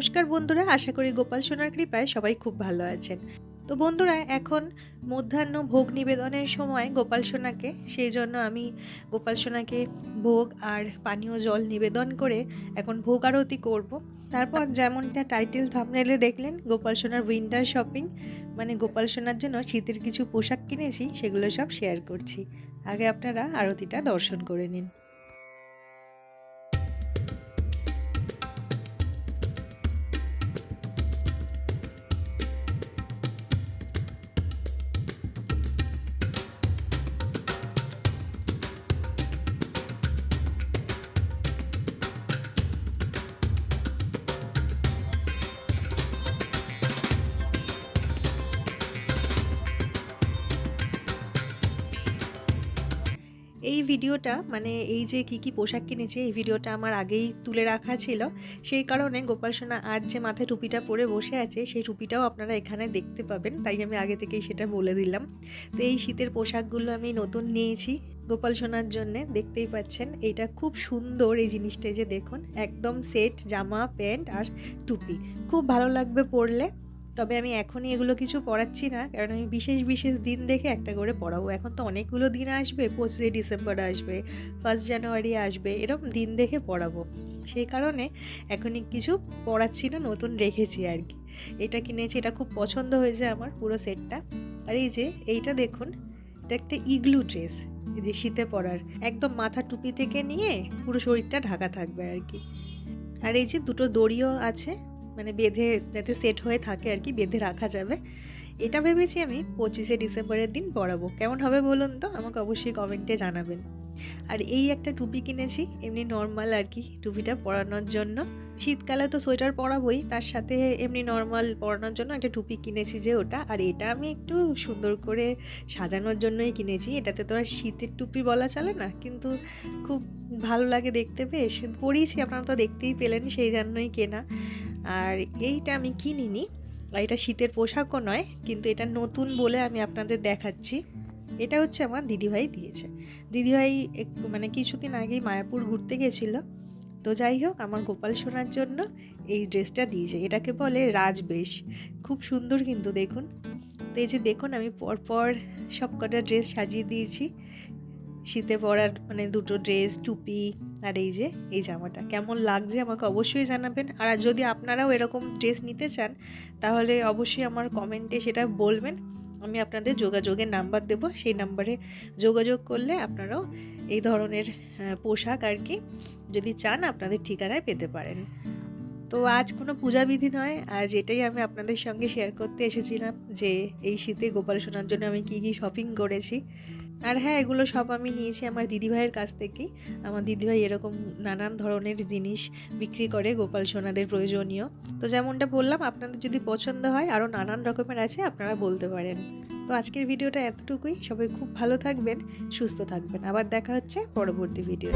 নমস্কার বন্ধুরা, আশা করি গোপাল সোনার কৃপায় সবাই খুব ভালো আছেন। তো বন্ধুরা, এখন মধ্যাহ্ন ভোগ নিবেদনের সময় গোপাল সোনাকে, সেই জন্য আমি গোপাল সোনাকে ভোগ আর পানীয় জল নিবেদন করে এখন ভোগ আরতি করব। তারপর যেমনটা টাইটেল থামনেলে দেখলেন, গোপাল সোনার উইন্টার শপিং মানে গোপাল সোনার জন্য শীতের কিছু পোশাক কিনেছি, সেগুলো সব শেয়ার করছি। আগে আপনারা আরতিটা দর্শন করে নিন। এই ভিডিওটা মানে এই যে কি কি পোশাক কিনেছি, এই ভিডিওটা আমার আগেই তুলে রাখা ছিল। সেই কারণে গোপাল সোনা আজ যে মাথায় টুপিটা পরে বসে আছে, সেই টুপিটাও আপনারা এখানে দেখতে পাবেন। তাই আমি আগে থেকেই সেটা বলে দিলাম। তো এই শীতের পোশাকগুলো আমি নতুন নিয়েছি গোপাল সোনার জন্য, দেখতেই পাচ্ছেন। এইটা খুব সুন্দর এই জিনিসটা যে দেখুন, একদম সেট জামা, প্যান্ট আর টুপি। খুব ভালো লাগবে পরলে। তবে আমি এখনই এগুলো কিছু পড়াচ্ছি না, কারণ আমি বিশেষ বিশেষ দিন দেখে একটা করে পড়াবো। এখন তো অনেকগুলো দিন আসবে, পঁচিশে ডিসেম্বর আসবে ফার্স্ট জানুয়ারি আসবে, এরকম দিন দেখে পড়াবো। সেই কারণে এখনই কিছু পড়াচ্ছি না, নতুন রেখেছি আর কি। এটা কিনেছি, এটা খুব পছন্দ হয়েছে আমার পুরো সেটটা। আর এই যে, এইটা দেখুন, এটা একটা ইগলু ড্রেস, এই যে শীতে পরার। একদম মাথা টুপি থেকে নিয়ে পুরো শরীরটা ঢাকা থাকবে আর কি। আর এই যে দুটো দড়িও আছে মানে বেঁধে যাতে সেট হয়ে থাকে আর কি, বেঁধে রাখা যাবে। এটা ভেবেছি আমি পঁচিশে ডিসেম্বরের দিন পরাবো কেমন হবে বলুন তো? আমাকে অবশ্যই কমেন্টে জানাবেন। আর এই একটা টুপি কিনেছি, এমনি নর্মাল আর কি, টুপিটা পরানোর জন্য। শীতকালে তো সোয়েটার পরাবোই, তার সাথে এমনি নর্মাল পরানোর জন্য একটা টুপি কিনেছি যে ওটা। আর এটা আমি একটু সুন্দর করে সাজানোর জন্যই কিনেছি। এটাতে তো আর শীতের টুপি বলা চলে না, কিন্তু খুব ভালো লাগে দেখতে বেশ। পরিয়েছি, আপনারা তো দেখতেই পেলেন, সেই জন্যই কেনা। আর এইটা আমি কিনিনি। এটা শীতের পোশাকও নয়, কিন্তু এটা নতুন বলে আমি আপনাদের দেখাচ্ছি। এটা হচ্ছে আমার দিদিভাই দিয়েছে। দিদিভাই একটু মানে কিছুদিন আগেই মায়াপুর ঘুরতে গেছিল। তো যাই হোক, আমার গোপাল সোনার জন্য এই ড্রেসটা দিয়েছে। এটাকে বলে রাজবেশ। খুব সুন্দর কিন্তু দেখুন। তো এই যে দেখুন, আমি পরপর সব কটা ড্রেস সাজিয়ে দিয়েছি। শীতে পরার মানে দুটো ড্রেস টুপি আর এই যে, এই জামাটা। কেমন লাগছে আমাকে অবশ্যই জানাবেন। আর যদি আপনারাও এরকম ড্রেস নিতে চান, তাহলে অবশ্যই আমার কমেন্টে সেটা বলবেন। আমি আপনাদের যোগাযোগের নাম্বার দেবো। সেই নাম্বারে যোগাযোগ করলে আপনারাও এই ধরনের পোশাক আর কি যদি চান, আপনাদের ঠিকানায় পেতে পারেন। তো আজ কোনো পূজাবিধি নয়। আজ এটাই আমি আপনাদের সঙ্গে শেয়ার করতে এসেছিলাম যে, এই শীতে গোপাল সোনার জন্য আমি কী কী শপিং করেছি। আর হ্যাঁ এগুলো সব আমি নিয়েছি আমার দিদিভাইয়ের কাছ থেকেই আমার দিদিভাই এরকম নানান ধরনের জিনিস বিক্রি করে, গোপাল সোনাদের প্রয়োজনীয়। তো যেমনটা বললাম, আপনাদের যদি পছন্দ হয়, আরও নানান রকমের আছে, আপনারা বলতে পারেন। তো আজকের ভিডিওটা এতটুকুই। সবাই খুব ভালো থাকবেন, সুস্থ থাকবেন। আবার দেখা হচ্ছে পরবর্তী ভিডিও